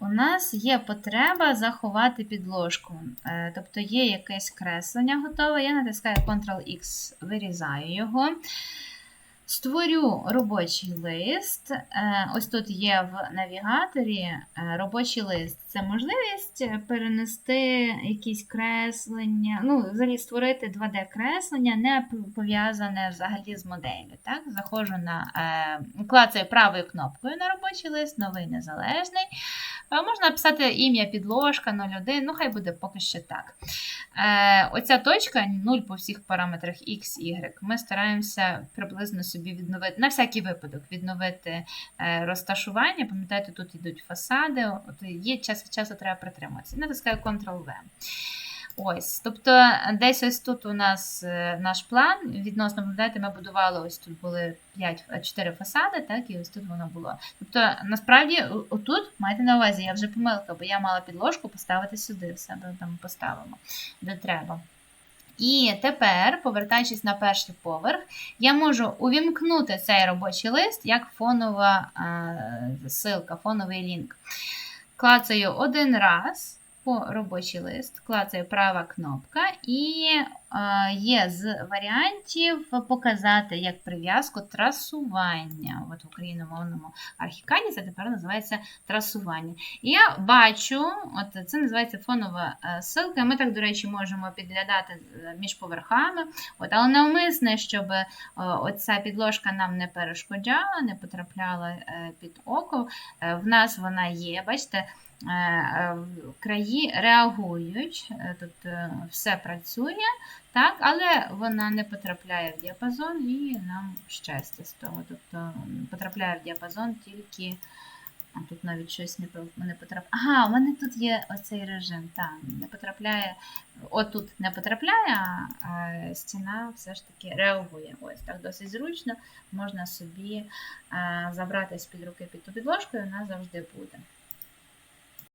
у нас є потреба заховати підложку. Е, Тобто є якесь креслення готове. Я натискаю Ctrl-X, вирізаю його. Створю робочий лист. Е, Ось тут є в навігаторі е, робочий лист. Це можливість перенести якісь креслення, ну, взагалі створити 2D-креслення, не пов'язане взагалі з моделлю. Так? Заходжу на клацаю правою кнопкою на робочий лист, новий незалежний. Е, Можна написати ім'я підложка 01, ну хай буде поки що так. Е, Оця точка 0 по всіх параметрах X, Y. Ми стараємося приблизно собі відновити, на всякий випадок, відновити е, розташування. Пам'ятаєте, тут йдуть фасади, от є час від часу треба притриматися. Натискаю Ctrl-V. Ось, тобто, десь ось тут у нас е, наш план. Відносно, пам'ятаєте, ми будували ось тут були 5, 4 фасади, так, і ось тут воно було. Тобто, насправді, отут майте на увазі, я вже помилка, бо я мала підложку поставити сюди, в себе там поставимо, де треба. І тепер, повертаючись на перший поверх, я можу увімкнути цей робочий лист як фонова е, ссылка, фоновий лінк. Клацаю один раз по робочий лист, клацаю права кнопка, і е, є з варіантів показати як прив'язку трасування. От в україномовному архікаді це тепер називається трасування. І я бачу, от це називається фонова е, ссылка. Ми так, до речі, можемо підглядати е, між поверхами. От, але навмисне, щоб оця підложка нам не перешкоджала, не потрапляла під око. В нас вона є, бачите, краї реагують, е, тут е, все працює, так, але вона не потрапляє в діапазон і нам щастя з того. Тобто потрапляє в діапазон тільки. А тут навіть щось не, потрапляє. Ага, у мене тут є оцей режим. Так, не потрапляє. Отут не потрапляє, а стіна все ж таки реагує. Ось так досить зручно. Можна собі забрати з-під руки під ту підложку, і вона завжди буде.